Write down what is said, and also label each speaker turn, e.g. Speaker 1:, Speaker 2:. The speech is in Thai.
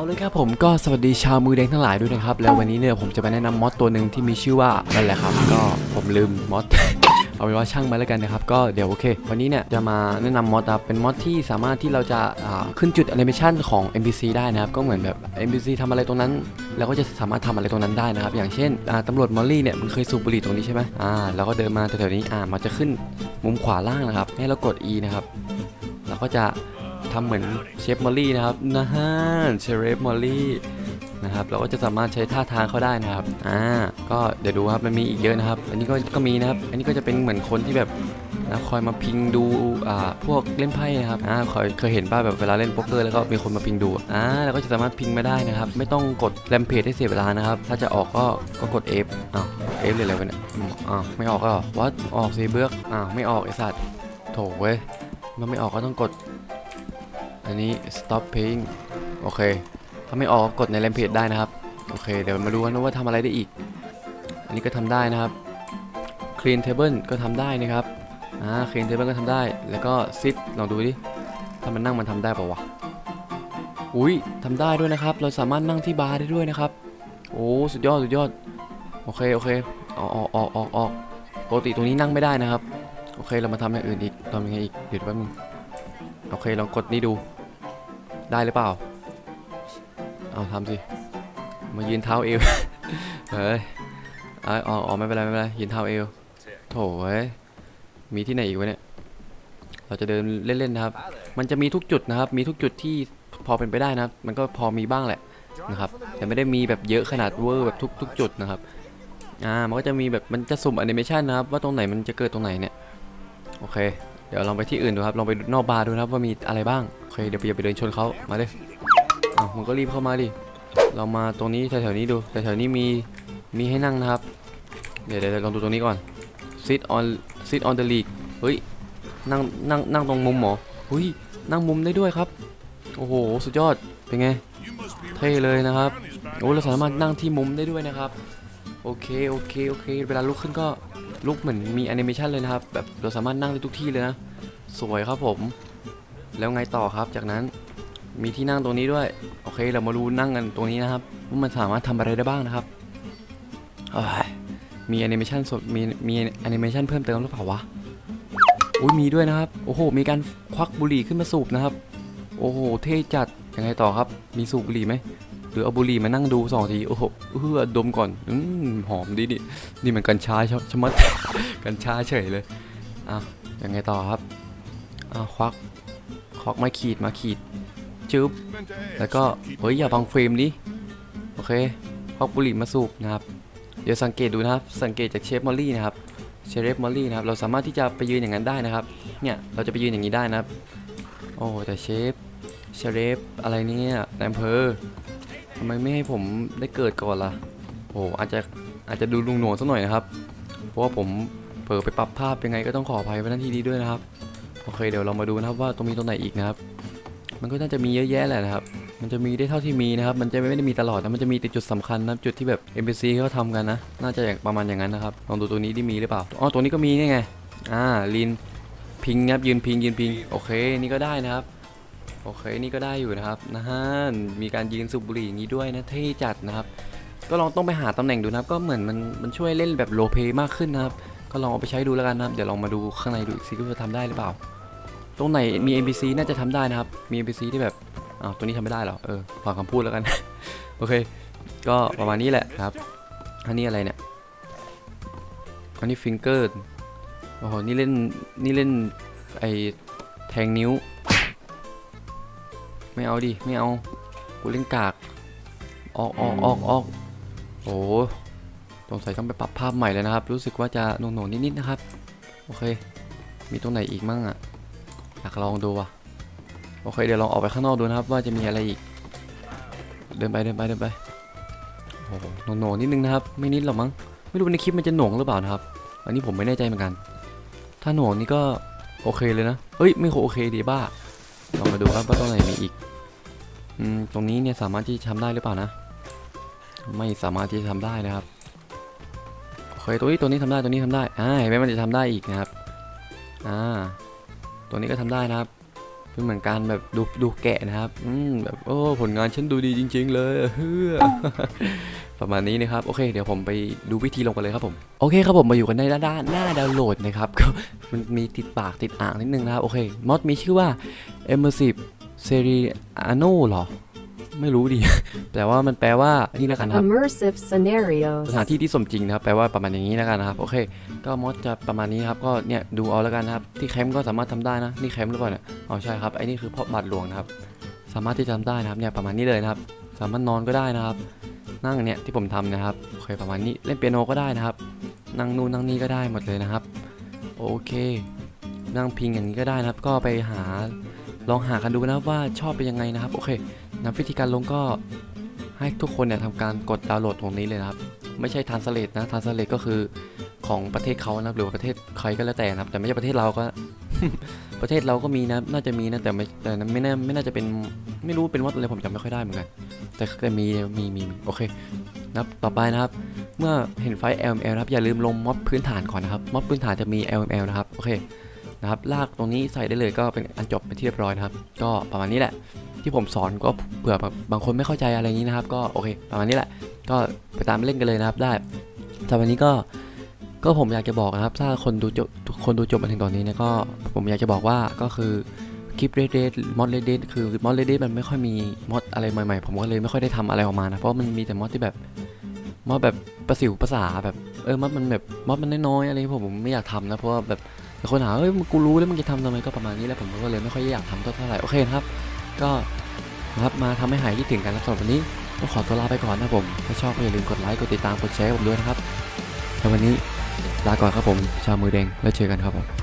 Speaker 1: เอาเลยครับผมก็สวัสดีชาวมือแดงทั้งหลายด้วยนะครับ แล้ววันนี้เนี่ยผมจะมาแนะนำมอดตัวหนึ่งที่มีชื่อว่านั่นแหละครับ ก็ผมลืมมอดเอาเป็นว่าช่างมาแล้วกันนะครับ ก็เดี๋ยวโอเค วันนี้เนี่ยจะมาแนะนำมอดครับเป็นมอดที่สามารถที่เราจะาขึ้นจุดแอนิเมชันของ NPC ได้นะครับ ก็เหมือนแบบ NPC ทำอะไรตรงนั้นเราก็จะสามารถทำอะไรตรงนั้นได้นะครับ อย่างเช่นอ่าตำรวจมอลลี่เนี่ยมันเคยสูบบุหรี่ตรงนี้ใช่ไหมอ่าเราก็เดินมาแถวๆนี้อ่ามันจะขึ้นมุมขวาล่างนะครับ ให้เรากด E นะครับเราก็จะ ทำเหมือนเชฟมอลลี่นะครับนะฮะเชฟมอลลี่นะครับเราก็จะสามารถใช้ท่าทางเขาได้นะครับอ่าก็เดี๋ยวดูครับมันมีอีกเยอะนะครับ อันนี้ก็ก็มีนะครับ อันนี้ก็จะเป็นเหมือนคนที่แบบนะคอยมาพิงดูอ่าพวกเล่นไพ่นะครับอ่าเคยเคยเห็นป่ะแบบเวลาเล่นโป๊กเกอร์แล้วก็มีคนมาพิงดูอ่าเราก็จะสามารถพิงมาได้นะครับ ไม่ต้องกดแรมเพจให้เสียเวลานะครับ ถ้าจะออกก็ก็กด F อ้าว F เลยอะไรวะเนี่ยอ้าวไม่ออกก็วัดออกสิเบือกอ้าวไม่ออกไอสัตว์โถเว้ยมันไม่ออกก็ต้องกด อันนี้ stop paying โอเค ถ้าไม่ออกกดในแรมเพจได้นะครับ โอเค เดี๋ยวมาดูกันว่าทำอะไรได้อีก อันนี้ก็ทำได้นะครับ clean table ก็ทำได้นะครับ อ่า clean table ก็ทำได้ แล้วก็ sit ลองดูดิ ถ้ามันนั่งมันทำได้ป่าวะ อุ้ยทำได้ด้วยนะครับ เราสามารถนั่งที่บาร์ได้ด้วยนะครับ โอ้ สุดยอด สุดยอด โอเค โอเค ออกออกออกออกออกปกติตรงนี้นั่งไม่ได้นะครับ โอเค เรามาทำอย่างอื่นอีกทำยังไงอีก เดี๋ยวแป๊บนึงโอเคลองกดนี่ดู ได้หรือเปล่า เอาทำสิ มายืนเท้าเอว เฮ้ยเอาเอาเอาไม่เป็นไรไม่เป็นไรยืนเท้าเอว โถเว้ย มีที่ไหนอีกวะเนี่ย เราจะเดินเล่นๆนะครับ มันจะมีทุกจุดนะครับ มีทุกจุดที่พอเป็นไปได้นะครับ มันก็พอมีบ้างแหละนะครับ แต่ไม่ได้มีแบบเยอะขนาดเวอร์แบบทุกทุกจุดนะครับ อ่า มันก็จะมีแบบมันจะสุ่มแอนิเมชันนะครับ ว่าตรงไหนมันจะเกิดตรงไหนเนี่ย โอเค เดี๋ยวลองไปที่อื่นดูครับ ลองไปนอกบาร์ดูนะครับว่ามีอะไรบ้าง โอเค เดี๋ยวอย่าไปเดินชนเขามาเลยอ้าวมึงก็รีบเข้ามาดิ เรามาตรงนี้แถวๆนี้ดู แถวๆนี้มี มีให้นั่งนะครับ เดี๋ยวเดี๋ยวลองดูตรงนี้ก่อน sit on sit on the league เฮ้ย นั่ง นั่ง นั่งตรงมุมหรอเฮ้ย นั่งมุมได้ด้วยครับ โอ้โห สุดยอด เป็นไง เท่เลยนะครับ โอ้เราสามารถนั่งที่มุมได้ด้วยนะครับ โอเค โอเค โอเค เวลาลุกขึ้นก็ ลุกเหมือนมีแอนิเมชันเลยนะครับ แบบเราสามารถนั่งได้ทุกที่เลยนะ สวยครับผม แล้วไงต่อครับ จากนั้นมีที่นั่งตรงนี้ด้วย โอเค เรามาดูนั่งกันตรงนี้นะครับว่ามันสามารถทำอะไรได้บ้างนะครับมีแอนิเมชันสดมีมีแอนิเมชันเพิ่มเติมหรือเปล่าวะอุ้ยมีด้วยนะครับ โอ้โห มีการควักบุหรี่ขึ้นมาสูบนะครับ โอ้โห เท่จัด ยังไงต่อครับ มีสูบบุหรี่ไหม หรือเอาบุหรี่มานั่งดูสองทีโอ้โหเออดมก่อนอืมหอมดีดินี่มันกัญชาชชะมัดกัญชาเฉยเลยอะยังไงต่อครับอะควักควักมาขีดมาขีดจึ๊บแล้วก็เฮ้ยอย่าบังเฟรมดิโอเคควักบุหรี่มาสูบนะครับเดี๋ยวสังเกตดูนะครับ สังเกตจากเชฟมอลลี่นะครับเชฟมอลลี่นะครับเราสามารถที่จะไปยืนอย่างนั้นได้นะครับ เนี่ยเราจะไปยืนอย่างนี้ได้นะครับ โอ้แต่เชฟเชฟอะไรเนี่ยนายอำเภอ ทำไมไม่ให้ผมได้เกิดก่อนล่ะโอ้อาจจะอาจจะดูลุงหนวงสักหน่อยนะครับ เพราะว่าผมเผลอไปปรับภาพยังไงก็ต้องขออภัยไว้ณที่นี้ด้วยนะครับ โอเคเดี๋ยวเรามาดูนะครับว่าตรงมีตรงไหนอีกนะครับ มันก็น่าจะมีเยอะแยะแหละนะครับ มันจะมีได้เท่าที่มีนะครับ มันจะไม่ได้มีตลอดนะ มันจะมีแต่จุดสำคัญนะจุดที่แบบ NPC เขาทำกันนะ น่าจะอย่างประมาณอย่างนั้นนะครับ ลองดูตัวนี้ที่มีหรือเปล่า อ๋อตัวนี้ก็มีนี่ไง อ่าลินพิงครับยืนพิงยืนพิง โอเค นี่ก็ได้นะครับ โอเคนี่ก็ได้อยู่นะครับนะฮะมีการยืนสูบบุหรี่อย่างนี้ด้วยนะเท่จัดนะครับ ก็ลองต้องไปหาตำแหน่งดูนะครับ ก็เหมือนมันมันช่วยเล่นแบบโลเพมากขึ้นนะครับ ก็ลองเอาไปใช้ดูแล้วกันนะครับ เดี๋ยวลองมาดูข้างในดูอีกซิว่าจะทำได้หรือเปล่า ตรงไหนมี NPC น่าจะทำได้นะครับ มี NPC ที่แบบอ้าวตัวนี้ทำไม่ได้เหรอเออฟังคำพูดแล้วกัน โอเค ก็ประมาณนี้แหละครับ อันนี้อะไรเนี่ยอันนี้ฟิงเกอร์โอ้โหนี่เล่นนี่เล่นไอแทงนิ้ว ไม่เอาดิ ไม่เอา กูเล่นกาก ออกออกออกออกโอ้โหสงสัยต้องไปปรับภาพใหม่เลยนะครับ รู้สึกว่าจะหน่วงๆนิดๆนะครับ โอเค มีตรงไหนอีกมั่งอะอยากลองดูว่ะ โอเค เดี๋ยวลองออกไปข้างนอกดูนะครับ ว่าจะมีอะไรอีก เดินไปเดินไปเดินไป โอ้โหหน่วงๆนิดนึงนะครับ ไม่นิดหรอกมั้ง ไม่รู้ในคลิปมันจะหน่วงหรือเปล่านะครับ อันนี้ผมไม่แน่ใจเหมือนกัน ถ้าหน่วงนี่ก็โอเคเลยนะ เฮ้ย ไม่โอเคดีบ้า ลองมาดูครับว่าตรงไหนมีอีก อืม ตรงนี้เนี่ยสามารถที่จะทำได้หรือเปล่านะ ไม่สามารถที่จะทำได้นะครับ โอเค ตัวนี้ตัวนี้ทำได้ ตัวนี้ทำได้ อ่าเห็นไหมมันจะทำได้อีกนะครับ อ่า ตัวนี้ก็ทำได้นะครับเป็นเหมือนการแบบดูดูแกะนะครับ อืม แบบโอ้ ผลงานฉันดูดีจริง ๆ เลยเฮ้อ ประมาณนี้นะครับโอเคเดี๋ยวผมไปดูวิธีลงกันเลยครับผมโอเคครับผมมาอยู่กันในด้านด้านหน้าดาวน์โหลดนะครับก็มันมีติดปากติดอ่างนิดนึงนะครับโอเคมอดมีชื่อว่า immersive seriano เหรอ ไม่รู้ดิแต่ว่ามันแปลว่านี่แล้วกันครับ
Speaker 2: Immersive scenarios.
Speaker 1: สถานที่ที่สมจริงนะครับแปลว่าประมาณอย่างนี้แล้วกันนะครับโอเค ก็มอดจะประมาณนี้ครับก็เนี่ยดูเอาแล้วกันนะครับที่แคมป์ก็สามารถทำได้นะนี่แคมป์หรือเปล่าเนี่ยอ๋อใช่ครับไอ้นี่คือเพาะบาทหลวงนะครับสามารถที่จะทำได้นะครับเนี่ยประมาณนี้เลยนะครับ สามารถนอนก็ได้นะครับ นั่งเนี่ยที่ผมทำนะครับโอเคประมาณนี้เล่นเปียโนก็ได้นะครับ นั่งนู่นนั่งนี่ก็ได้หมดเลยนะครับ โอเค นั่งพิงอย่างนี้ก็ได้นะครับ ก็ไปหาลองหากันดูนะว่าชอบเป็นยังไงนะครับ โอเคนะวิธีการลงก็ให้ทุกคนเนี่ยทำการกดดาวน์โหลดตรงนี้เลยนะครับ ไม่ใช่ทานสเลตนะทานสเลตก็คือของประเทศเขานะครับหรือประเทศใครก็แล้วแต่นะครับ แต่ไม่ใช่ประเทศเราก็ ประเทศเราก็มีนะน่าจะมีนะแต่ไม่แต่ไม่น่าไม่น่าจะเป็นไม่รู้เป็นวัดอะไรผมจำไม่ค่อยได้เหมือนกัน แต่แต่มีมีมีมีโอเคนะครับต่อไปนะครับ เมื่อเห็นไฟ LML นะครับอย่าลืมลงม็อดพื้นฐานก่อนนะครับม็อดพื้นฐานจะมี LML นะครับโอเคนะครับลากตรงนี้ใส่ได้เลยก็เป็นอันจบเป็นที่เรียบร้อยนะครับ ก็ประมาณนี้แหละ ที่ผมสอนก็เผื่อบางคนไม่เข้าใจอะไรนี้นะครับ ก็โอเค ประมาณนี้แหละ ก็ไปตามเล่นกันเลยนะครับได้แต่วันนี้ก็ก็ผมอยากจะบอกนะครับ ถ้าคนดูจบคนดูจบมาถึงตอนนี้นี่ยก็ผมอยากจะบอกว่าก็คือ คลิปเรดเดดมอดเรดเดดคือมอดเรดเดดมันไม่ค่อยมีมอดอะไรใหม่ๆ ผมก็เลยไม่ค่อยได้ทำอะไรออกมานะ เพราะมันมีแต่มอดที่แบบมอดแบบประสิวประสาแบบเออมอดมันแบบมอดมันน้อยๆอะไรผมไม่อยากทำนะเพราะว่าแบบแต่คนหาเอ้ยกูรู้แล้วมึงจะทำทำไมก็ประมาณนี้แล้วผมก็เลยไม่ค่อยอยากทำเท่าไหร่โอเคครับ ก็นะครับมาทำให้หายคิดถึงกันแล้วสำหรับวันนี้ต้องขอตัวลาไปก่อนนะผมถ้าชอบก็อย่าลืมกดไลค์กดติดตามกดแชร์ผมด้วยนะครับแล้ววันนี้ลาก่อนครับผมชาวมือแดงแล้วเจอกันครับผม